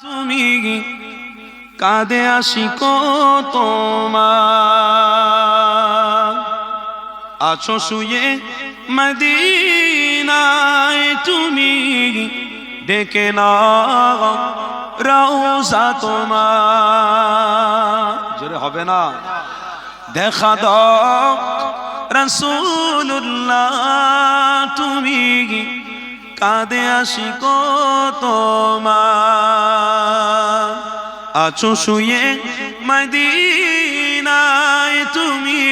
তুমি কাঁদে আসি তোমার। আছো শুয়ে মদিনায় তুমি ডেকে না রওজা তোমার। হবে না। দেখা দাও রসুল্লাহ তুমি কাঁদে আসি তোমার। আছো শুয়ে মদিনায় তুমি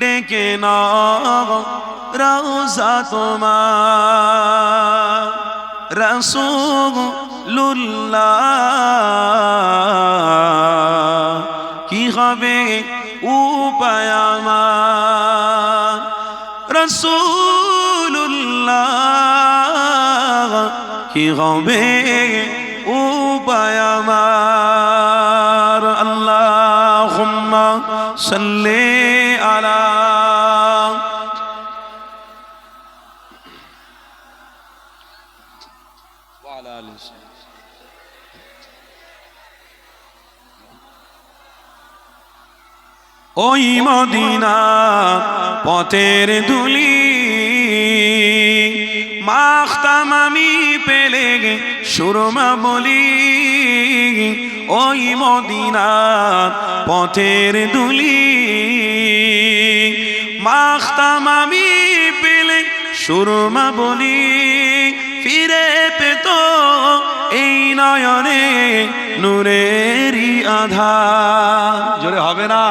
ডেকে না রওজা তোমার। লুল্লা কি হবে উপায় আমার? রসুল্লাহ কি হবে উপায় আমার? আল্লাহ সাল্লে আলা ওই মদিনা পথের দুলি মাখতাম আমি পেলে সুরমা বলি ওই মদিনা পথের দুলি। মাখতাম আমি পেলে, সুরমা বলি, ফিরে পেত এই নয়নে নূরেরই আধার। জোরে হবে না।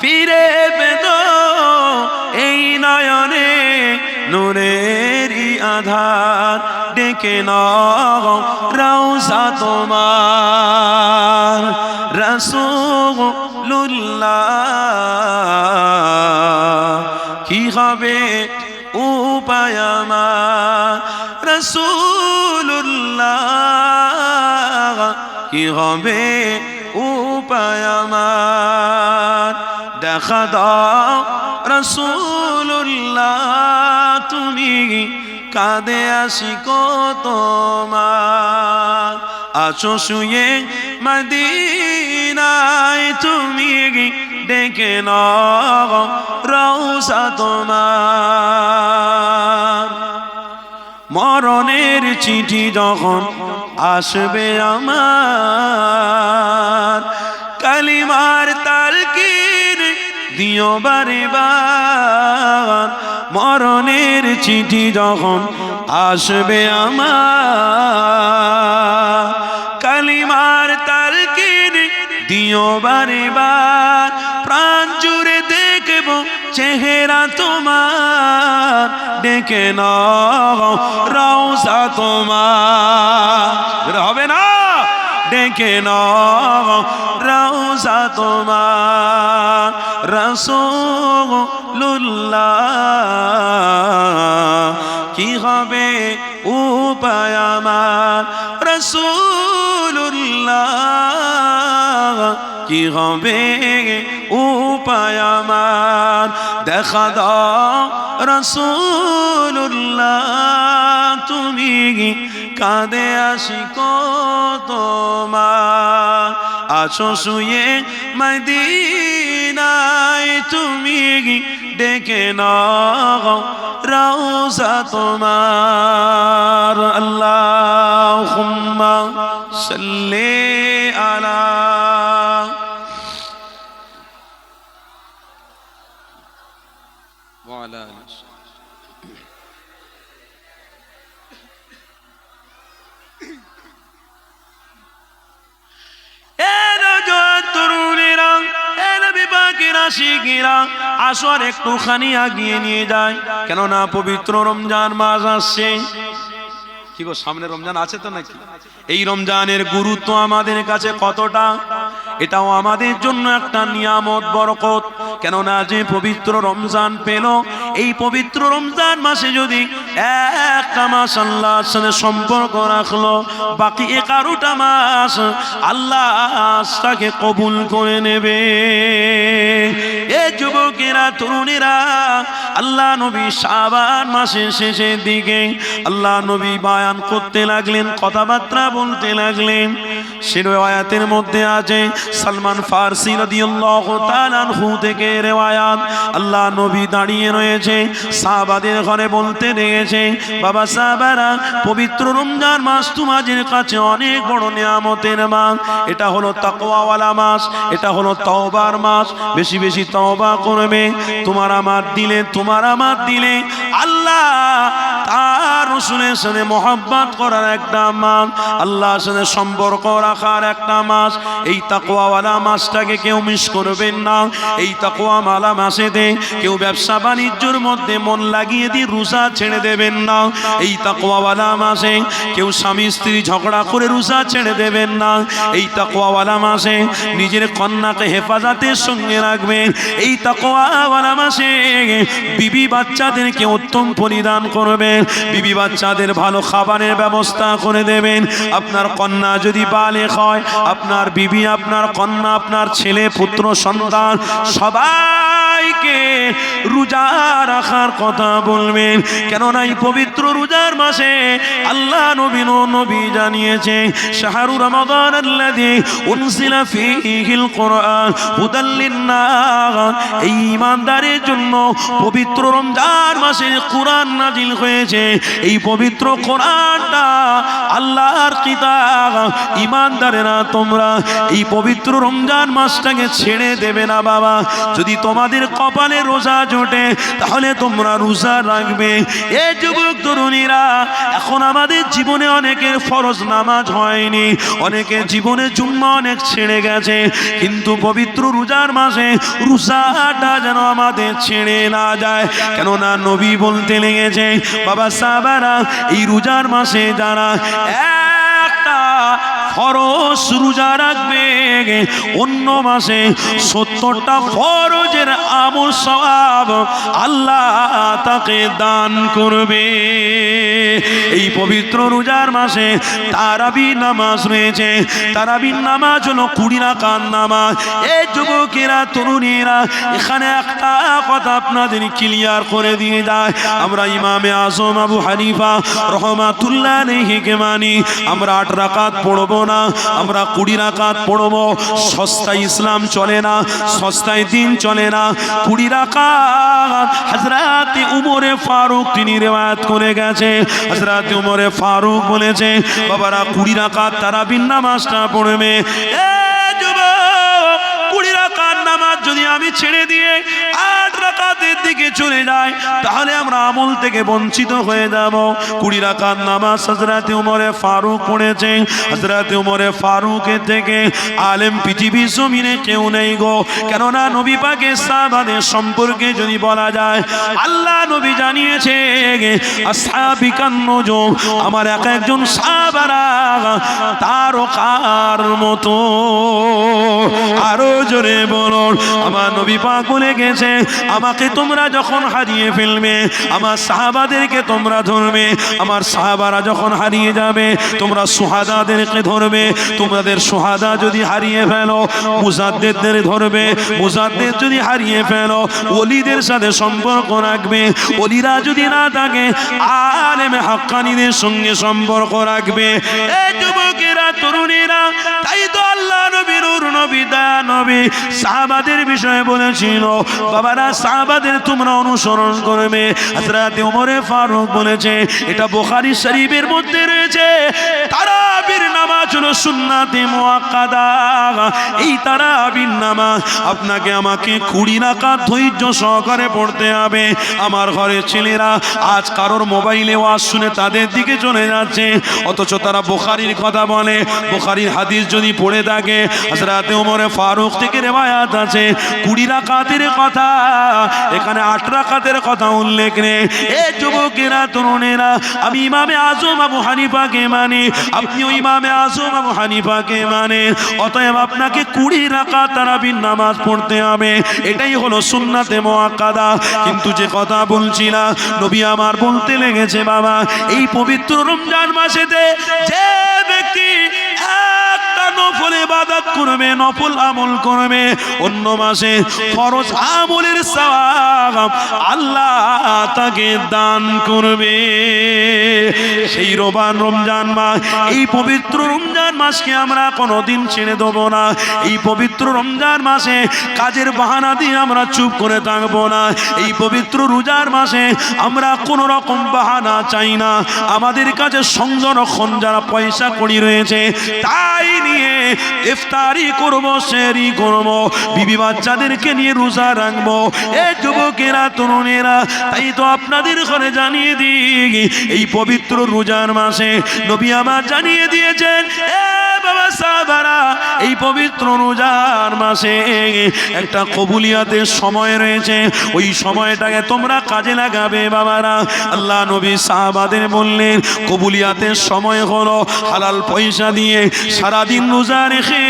ফিরে পেত এই নয়নে নূরেরই আধার ডেকে নাও, রওজা তোমার। রসুল্লাহ কি হবে উপায় আমার? রসুল্লাহ কি হবে উপায় আমার? দেখা দাও রসুল্লাহ তুমি কাঁদে আসি তোমার। আছো শুয়ে মদিনায়, তুমি ডেকে রওজা তোমার? মরণের চিঠি যখন আসবে আমার, কালিমার তালকির দিও বার মরণের চিঠি যখন আসবে আমার, কালিমার তালকির দিও বারে বার প্রাণ জুড়ে দেখব চেহারা তোমার, ডেকে রওজা তোমার। হবে না? ডেকে নাও রওজা তোমার রসুল্লাহ কি হবে উপায় আমার? কি হবে উপায় আমার? দেখা দাও তুমি কাঁদে আসি তোমার। আছো শুয়ে মদিনায় তুমি ডেকে নাও রওজা তোমার? আল্লাহ সাল্লে আসর একটুখানি আগিয়ে নিয়ে যায়। কেননা পবিত্র রমজান মাস আসছে। কি গো, সামনে রমজান আছে তো নাকি? এই রমজানের গুরুত্ব আমাদের কাছে কতটা? এটাও আমাদের জন্য একটা নিয়ামত, বরকত। কেননা যে পবিত্র রমজান পেল, এই পবিত্র রমজান মাসে যদি একটা মাস আল্লাহর সাথে সম্পর্ক রাখল, বাকি এগারোটা মাস আল্লাহ তাকে কবুল করে নেবে। এ যুবকেরা, তরুণীরা, আল্লাহ নবী সাবান মাসের শেষের দিকে আল্লাহ নবী বায়ান করতে লাগলেন, কথাবার্তা বলতে লাগলেন। সে আয়াতের মধ্যে আছে সালমান ফারসি রাদিয়াল্লাহু তাআলা আনহু থেকে রেওয়ায়াত। আল্লাহ নবী দাঁড়িয়ে রয়েছে, সাহাবাদের ঘরে বলতে দেখেছে বাবা সাহাবারা, পবিত্র রমজান মাস তোমাদের কাছে অনেক বড় নিয়ামতের মাস। এটা হলো তাকওয়াওয়ালা মাস, এটা হলো তওবার মাস। বেশি বেশি তওবা করবে, তোমার আমার দিলে, তোমার আমার দিলে। আল্লাহ তার রসুলের সাথে মহব্বত করার একটা মাস, আল্লাহর সাথে সম্পর্ক রাখার একটা মাস। এই তাকওয়াওয়ালা মাসটাকে কেউ মিস করবেন না। এই তাকওয়া মালা মাসেতে কেউ ব্যবসা বাণিজ্যর মধ্যে মন লাগিয়ে দিয়ে রোজা ছেড়ে দেবেন না। এই তাকওয়াওয়ালা মাসে কেউ স্বামী স্ত্রী ঝগড়া করে রোজা ছেড়ে দেবেন না। এই তাকওয়াওয়ালা মাসে নিজের কন্যাকে হেফাজতের সঙ্গে রাখবেন। এই তাকওয়াওয়ালা মাসে বিবি বাচ্চাদেরকে উত্তম পরিধান করবেন। বিবি বাচ্চাদের ভালো খাবারের ব্যবস্থা করে দেবেন। আপনার কন্যা যদি বালে হয়, আপনার বিবি আপনার কন্যা আপনার ছেলে পুত্র সন্তান সবাইকে রোজা রাখার কথা বলবেন। কেননা এই পবিত্র রোজার মাসে আল্লাহ নবীন নবী জানিয়েছে শাহরু রমাদান আল্লাযী উনজিলা ফীহিল এই ঈমানদারের জন্য পবিত্র রমজান মাসে কোরআন নাজিল হয়েছে। এই পবিত্র কোরআনটা আল্লাহর কিতাব। ঈমানদারেরা, তোমরা এই পবিত্র রমজান মাসটাকে ছেড়ে দেবে না বাবা। যদি তোমাদের কপালে রোজা জোটে, তাহলে তোমরা রোজা রাখবে। এ যুবক, তরুণীরা, এখন আমাদের জীবনে অনেকের ফরজ নামাজ হয়নি, অনেকের জীবনে জুম্মা অনেক ছেড়ে গেছে, কিন্তু পবিত্র রোজার মাসে রোজাটা যেন আমাদের ছেড়ে না যায়। কেননা নবী বলতে লেগেছে, বাবা সাবারা এই রোজার মাসে যারা একটা ফরজ রোজা রাখবে। অন্য মাসে সত্তরটা ফরজের আমল সওয়াব আল্লাহ তাকে দান করবে। এই পবিত্র রোজার মাসে তারাবি নামাজ রয়েছে। তারাবি নামাজ হলো কুড়ি রাকাত নামাজ। এই যুবকেরা, তরুণীরা, এখানে একটা কথা আপনাদের ক্লিয়ার করে দিয়ে যায়। আমরা ইমামে আজম আবু হানিফা রহমাতুল্লাহ আলাইহিকে মানি। আমরা আট রাকাত পড়ব না, আমরা কুড়ি রাকাত পড়ব। সস্তায় ইসলাম চলে না, সস্তায় দিন চলে না। কুড়ি রাকাত হজরত উমরে ফারুক তিনি রেওয়ায়াত করে গেছে। হজরত উমরে ফারুক বলেছে, বাবারা, কুড়ি রাকাত তারা নামাজটা পড়বে। এ যুবক, কুড়ি রাকাত নামাজ যদি আমি ছেড়ে দিয়ে রাকাতের দিকে চলে যাই তাহলে আমরা আমল থেকে বঞ্চিত হয়ে যাব। কুড়ি রাকাত নামাজ হজরত উমরে ফারুক পড়েছে। হজরত উমরে ফারুকের থেকে আলেম পৃথিবীর জমিনে কেউ নেই গো। কেননা নবী পাকে সাহাবাদের সম্পর্কে যদি বলা যায়, আল্লাহ নবী জানিয়েছে আমার এক একজন সাহাবারা তারকার মতো। আরও জোরে বলুন, আমার নবী পাক বলে গেছে, আমাকে তোমরা যখন হারিয়ে ফেলবে, আমার সাহাবাদেরকে তোমরা ধরবে, আমার সাহাবারা যখন হারিয়ে যাবে, তোমরা সুহাদাদেরকে ধরবে, তোমাদের সুহাদা যদি হারিয়ে ফেলো, মুজাদ্দেদদের ধরবে, মুজাদ্দেদ যদি হারিয়ে ফেলো, ওলিদের সাথে সম্পর্ক রাখবে, ওলিরা যদি না থাকে, আলেমে হাক্কানিদের সঙ্গে সম্পর্ক রাখবে। যুবকেরা, তরুণীরা, তাই তো আল্লাহ নবীর নবী দয়া, নবী। সাহাবাদের বিষয়ে বলেছিল, বাবারা সাহাবাদের তোমরা অনুসরণ করবে। হযরত ওমরে ফারুক বলেছে, এটা বোখারি শরীফের মধ্যে রয়েছে। তারাবির নামাজ হলো সুন্নাতে মুআক্কাদা। এই তারাবির নামাজ আপনাকে আমাকে কুড়ি রাকাত ধৈর্য সহকারে পড়তে হবে। আমার ঘরের ছেলেরা আজ কারোর মোবাইলে ওয়াজ শুনে তাদের দিকে চলে যাচ্ছে। অথচ তারা বোখারির কথা বলে। বোখারির হাদিস যদি পড়ে থাকে, হযরত ওমরে ফারুক থেকে রেওয়ায়াত আছে। কুড়ি রাকাতের কথা। এখানে আট রাকাতের কথা উল্লেখ নেই। এ যুবকেরা, তরুণেরা, আমি ইমামে আজম আবু হানিফাকে মানে। আপনিও ইমামে আজম আবু হানিফাকে মানে অতএব আপনাকে কুড়ি রাকাত তারাবির নামাজ পড়তে হবে। এটাই হলো সুন্নাতে মোয়াক্কাদা কিন্তু যে কথা বলছিলাম নবী আমার বলতে লেগেছে, বাবা, এই পবিত্র রমজান মাসেতে যে ব্যক্তি একটা নফল ইবাদত করবে, নফল আমল করবে। অন্য মাসে ফরজ আমলের সওয়াব আল্লাহ তাকে দান করবে। সেই রোবান রমজান মাস, এই পবিত্র রমজান মাসকে আমরা কোনোদিন ছেড়ে দেবো না। এই পবিত্র রমজান মাসে কাজের বাহানা দিয়ে আমরা চুপ করে থাকব না। এই পবিত্র রোজার মাসে আমরা কোনো রকম বাহানা চাই না। আমাদের কাছে সংরক্ষণ যারা পয়সা করি রয়েছে, তাই নিয়ে ইফতারি করব, সেরি করব, বিবি বাচ্চাদেরকে নিয়ে রোজা রাখব। এ যুবকেরা, তরুণেরা, তাই তো আপনাদের ঘরে জানিয়ে দিই, এই পবিত্র রোজার মাসে নবী আমার জানিয়ে দিয়েছেন এই পবিত্র রোজার মাসে একটা কবুলিয়াতের সময় রয়েছে, ওই সময়টাকে তোমরা কাজে লাগাবে বাবারা। আল্লাহ নবী সাহাবাদের বললেন, কবুলিয়াতের সময় হলো হালাল পয়সা দিয়ে সারাদিন রোজা রেখে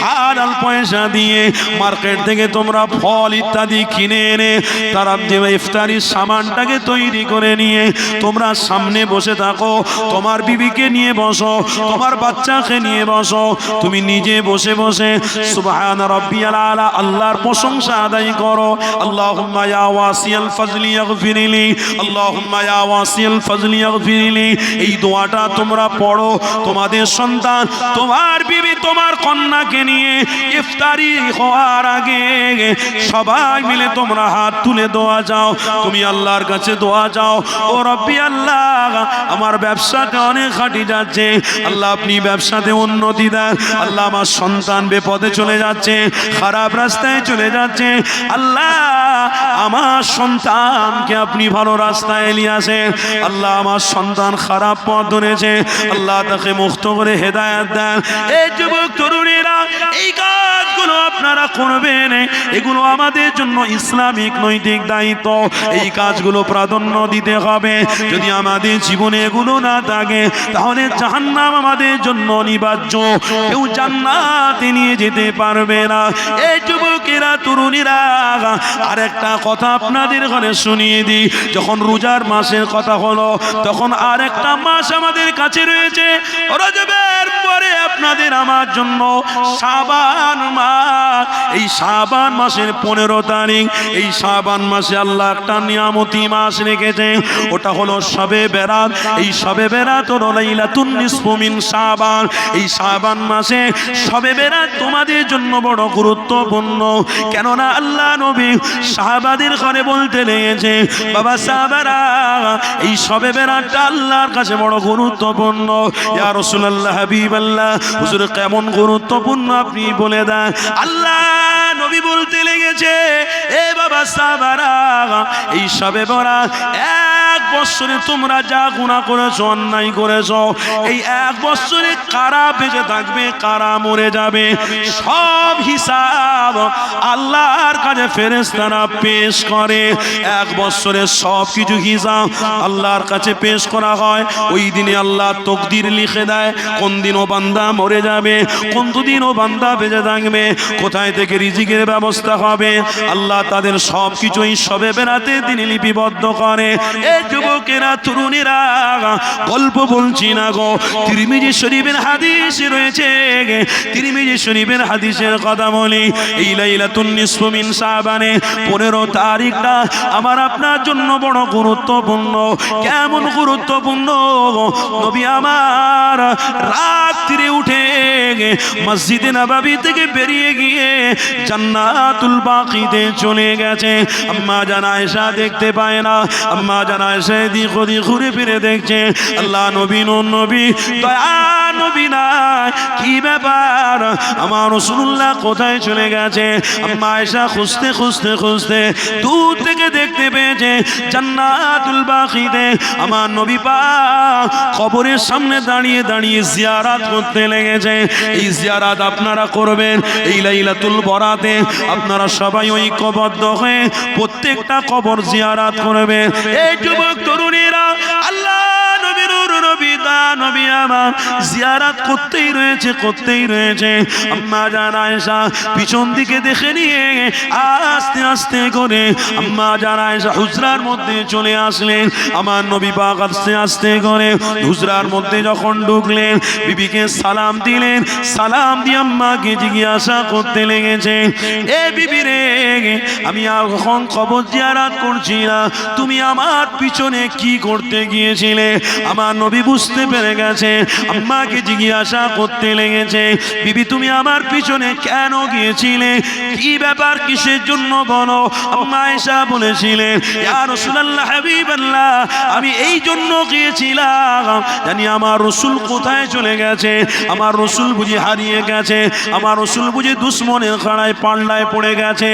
হালাল পয়সা দিয়ে মার্কেট থেকে তোমরা ফল ইত্যাদি কিনে এনে তারা দেবে ইফতারির সামানটাকে তৈরি করে নিয়ে তোমরা সামনে বসে থাকো, তোমার বিবিকে নিয়ে বসো, তোমার বাচ্চাকে নিয়ে বসো, তুমি নিজে বসে বসে সুবহান রাব্বিয়াল আলা আল্লাহর প্রশংসা আদায় করো। আল্লাহুম্মা ইয়া ওয়াসিয়াল ফাজলি ইগফিরলি, আল্লাহুম্মা ইয়া ওয়াসিয়াল ফাজলি ইগফিরলি, এই দোয়াটা তোমরা পড়ো, তোমাদের সন্তান তোমার বিবি তোমার কন্যাকে নিয়ে ইফতারি হওয়ার আগে সবাই মিলে তোমরা হাত তুলে দোয়া যাও। তুমি আল্লাহর কাছে দোয়া যাও। ও রব্বি আল্লাহ, আমার ব্যবসাটা অনেক খাটি যাচ্ছে। আল্লাহ আপনি ব্যবসাতে উন্নতি দেন। আল্লাহ আমার সন্তান বেপদে চলে যাচ্ছে, খারাপ রাস্তায় চলে যাচ্ছে। আল্লাহ, আমার সন্তানকে আপনি ভালো রাস্তায় এলিয়ে আসেন। আল্লাহ আমার সন্তান খারাপ পথ ধরেছে। আল্লাহ তাকে মুক্ত করে হেদায়াত দেন। এই যুবক, তরুণীরা, এই কাজগুলো আপনারা করবেন। এগুলো আমাদের জন্য ইসলামিক নৈতিক দায়িত্ব। এই কাজগুলো প্রাধান্য দিতে হবে। যদি আমাদের জীবনে এগুলো না থাকে, তাহলে জাহান্নাম আমাদের জন্য অনিবার্য। কেউ জান্নাতে নিয়ে যেতে পারবে না। এই যুবকেরা, তরুণীরা আর একটা কথা আপনাদের ঘরে শুনিয়ে দিই। যখন রোজার মাসের কথা হলো, তখন আর একটা মাস আমাদের কাছে রয়েছে। রজবের পরে আপনাদের আমার জন্য সাবান মাস। এই সাবান মাসের পনেরো তারিখ, এই সাবান মাসে আল্লাহ একটা নিয়ামতি মাস রেখেছে ওটা হলো সবে বেরাত। এই সবে বেরাত হলো লাইলাতুন সাবান। এই সাবান মাসে সবে বেরাত তোমাদের জন্য বড় গুরুত্বপূর্ণ। কেননা আল্লাহ নবী সাহাবাদের ঘরে বলতে লেগেছে, বাবা সাহাবারা, এই সবে বেরাতটা আল্লাহর কাছে বড় গুরুত্বপূর্ণ। ইয়া রাসূলুল্লাহ হাবিবাল্লাহ হুজুর, কেমন গুরুত্বপূর্ণ আপনি বলে দেন। আল্লাহ নবী বলতে লেগেছে, এ বাবা সাবারা, এই সবে বরা এক বছরে তোমরা যা গুণা করেছ, অন্যায় করেছ, এই এক বছরে কারা বেঁচে থাকবে, কারা মরে যাবে, সব হিসাব আল্লাহর কাছে ফেরেস্তারা পেশ করে। এক বছরের সব কিছু হিসাব আল্লাহর কাছে পেশ করা হয়। ওই দিনে আল্লাহ তকদির লিখে দেয়, কোন দিন ও বান্দা মরে যাবে, কোন দিন ও বান্দা বেঁচে থাকবে, কোথায় থেকে রিজিকের ব্যবস্থা হবে? আল্লাহ তাদের সব কিছুই সবে বেড়াতে তিনি লিপিবদ্ধ করে। যুবকেরা, তরুণীরা, গল্প বলছি না গো। তিরমিজি শরীফের হাদিস রয়েছে। তিরমিজি শরীফের হাদিসের কথা বলি। এই লাইলাতুন নিসফু মিন শাবানে 15 তারিখটা আমার আপনার জন্য বড় গুরুত্বপূর্ণ। কেমন গুরুত্বপূর্ণ? নবী আমার উঠে মসজিদে নবাবী থেকে বেরিয়ে গিয়ে জান্নাতুল বাকিতে চলে গেছে। আম্মা জানা এসা দেখতে পায় না। আম্মা জানা এসে দিক ওদিক ঘুরে ফিরে দেখছে, আল্লাহ নবী নবী, দয়া নবী না কি ব্যাপার? আমার রসুল্লাহ কোথায় চলে গেছে? এসা খুঁজতে খুঁজতে খুঁজতে দূর থেকে দেখতে পেয়েছে, জান্নাতুল বাকিতে আমার নবী পা কবরের সামনে দাঁড়িয়ে দাঁড়িয়ে জিয়ারাত করতে লেগেছে। এই জিয়ারাত আপনারা করবেন, এই লাইলাতুল বরাতে আপনারা সবাই ঐক্যবদ্ধ হয়ে প্রত্যেকটা কবর জিয়ারাত করবেন। এই যুবক তরুণীরা আল্লাহ আমার। নবী করে হুজরার মধ্যে যখন ঢুকলেন, বিবিকে সালাম দিলেন। সালাম দিয়ে আম্মাকে জিজ্ঞাসা করতে লেগেছে, এ বিবি রে, আমি এখন খবর জিয়ারাত করছি না? তুমি আমার পিছনে কি করতে গিয়েছিলে? আমার নবী বুঝতে পেরে গেছে, আম্মাকে জিজ্ঞাসা করতে লেগেছে, বিবি তুমি আমার পিছনে কেন গিয়েছিলে? কি ব্যাপার কিসের জন্য বলো? আম্মা এসা হাবিবাল্লাহ, আমি এই জন্য গিয়েছিলাম। জানি আমার রসুল কোথায় চলে গেছে, আমার রসুল বুঝি হারিয়ে গেছে, আমার রসুল বুঝি দুশ্মনের খাড়ায় পাল্লায় পড়ে গেছে।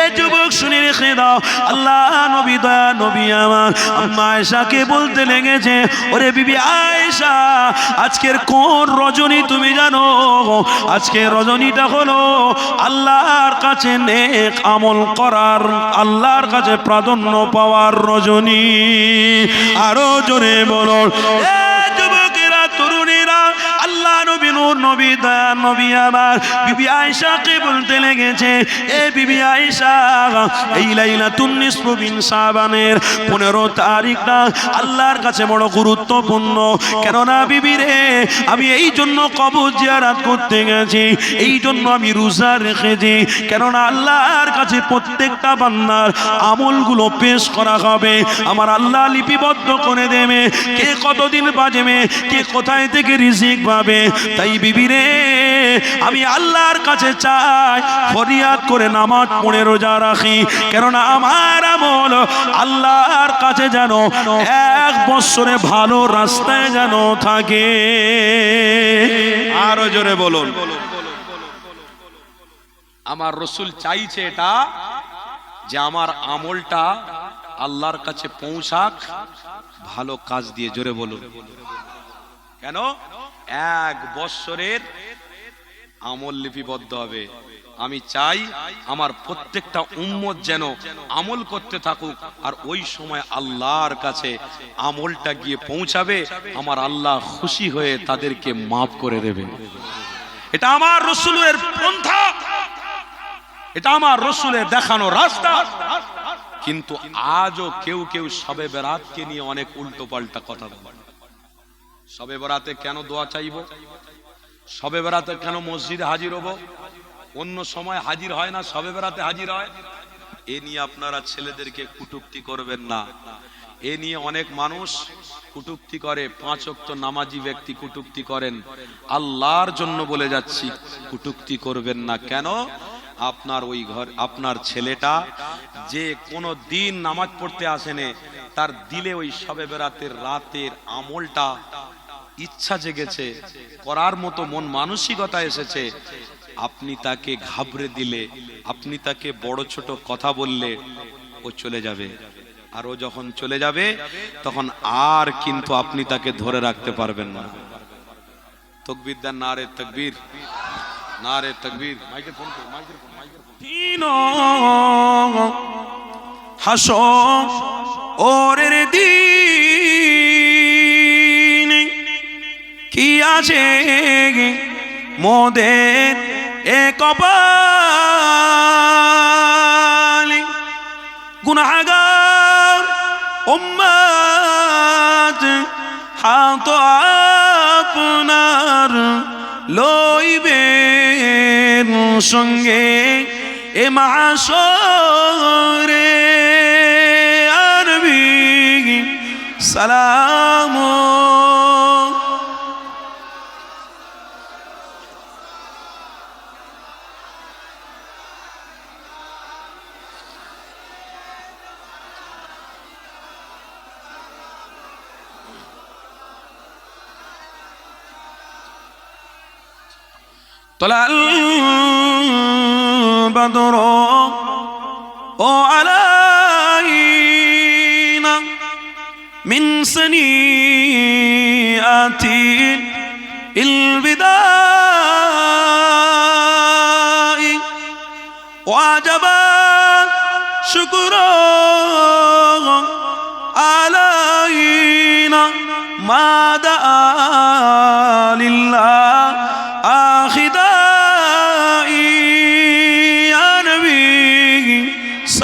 এই যুবক, শুনে রেখে দাও, আল্লাহ নবী, দয়া নবী আমার। আম্মা আয়েশাকে বলতে লেগেছে, ওরে বিবি আয়েশা, আজকের কোন রজনী তুমি জানো? আজকে রজনীটা হলো আল্লাহর কাছে নেক আমল করার, আল্লাহর কাছে প্রাধান্য পাওয়ার রজনী। আরও জোরে বলো যুবকেরা, তরুণীরা বলতে লেগেছে, এ বিবি এই লাইলা শাবানের 15 তারিখটা আল্লাহর কাছে বড় গুরুত্বপূর্ণ। কেননা বিবি রে আমি এই জন্য কবর জিয়ারাত করতে গেছি, এই জন্য আমি রোজা রেখেছি। কেননা আল্লাহর কাছে প্রত্যেকটা বান্নার আমলগুলো পেশ করা হবে। আমার আল্লাহ লিপিবদ্ধ করে দেবে। কে কতদিন বাজেবে, কে কোথায় থেকে রিজিক পাবে, তাই বিবি রে আমি আল্লাহর কাছে চাই ফরিয়াদ করে নামাজ পড়ে রোজা রাখি। কেননা আমার আমল আল্লাহর কাছে যেন এক বছরে ভালো রাস্তায় যেন থাকে। আরও জোরে বলুন। আমার রসুল চাইছে এটা যে আমার আমলটা আল্লাহর কাছে পৌঁছাক, ভালো কাজ দিয়ে জোরে বলুন। কেন? এক বৎসরের আমল লিপিবদ্ধ হবে। আমি চাই আমার প্রত্যেকটা উম্মত যেন আমল করতে থাকুক, আর ওই সময় আল্লাহর কাছে আমলটা গিয়ে পৌঁছাবে, আমার আল্লাহ খুশি হয়ে তাদেরকে মাফ করে দেবে। এটা আমার রসুলের পন্থা। এটা আমার রসুলের দেখানো রাস্তা। কিন্তু আজও কেউ কেউ সবে বেরাতকে নিয়ে অনেক উল্টো পাল্টা কথা বলে। সবে বেরাতে কেন দোয়া চাইব? সবে বেড়াতে কেন মসজিদে হাজির হব? অন্য সময় হাজির হয় না, সবে বেড়াতে হাজির হয়? এ নিয়ে আপনারা ছেলেদেরকে কুটুক্তি করবেন না। এ নিয়ে অনেক মানুষ কুটুক্তি করে, পাঁচ অক্ত নামাজি ব্যক্তি কুটুক্তি করেন। আল্লাহর জন্য বলে যাচ্ছি, কুটুক্তি করবেন না। কেন? আপনার ওই ঘর, আপনার ছেলেটা যে কোনো দিন নামাজ পড়তে আসেনে তার দিলে ওই সবে বেড়াতের রাতের আমলটা ইচ্ছা জেগেছে, করার মতো মন মানসিকতা এসেছে। আপনি তাকে ঘাবড়ে দিলে, আপনি তাকে বড় ছোট কথা বললে ও চলে যাবে। আর ও যখন চলে যাবে, তখন আর কিন্তু আপনি তাকে ধরে রাখতে পারবেন না। তকবির দেন না রে তকবীর। না রে তকবীর মাইকের ফোন। হাসো ওরের দিন কি আছে মোদের এ কপাল গুনাগার উম্মাত হাত আপনার লইবেন সঙ্গে এ মাসরে আরবি সালাম طلع البدر وعلينا من سنيئات البداء وعجبا شكرا علينا ما دعا لله.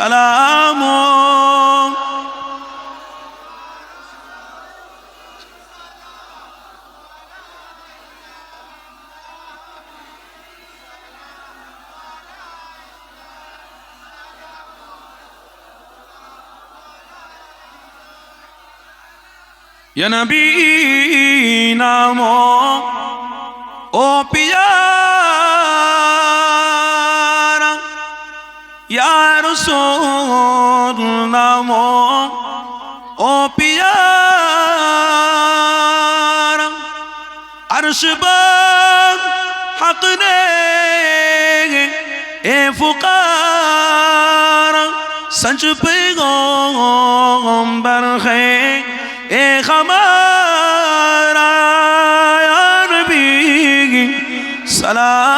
سلام یا نبی نامو. او پی سچ پیغمبر ہے اے ہمارا نبی سلام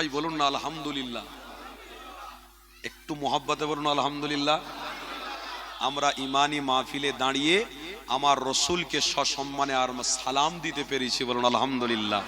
সবাই বলুন না, আলহামদুলিল্লাহ। একটু মোহাব্বতে বলুন, আলহামদুলিল্লাহ। আমরা ইমানি মাহফিলে দাঁড়িয়ে আমার রসুলকে সসম্মানে আর সালাম দিতে পেরেছি, বলুন, আলহামদুলিল্লাহ।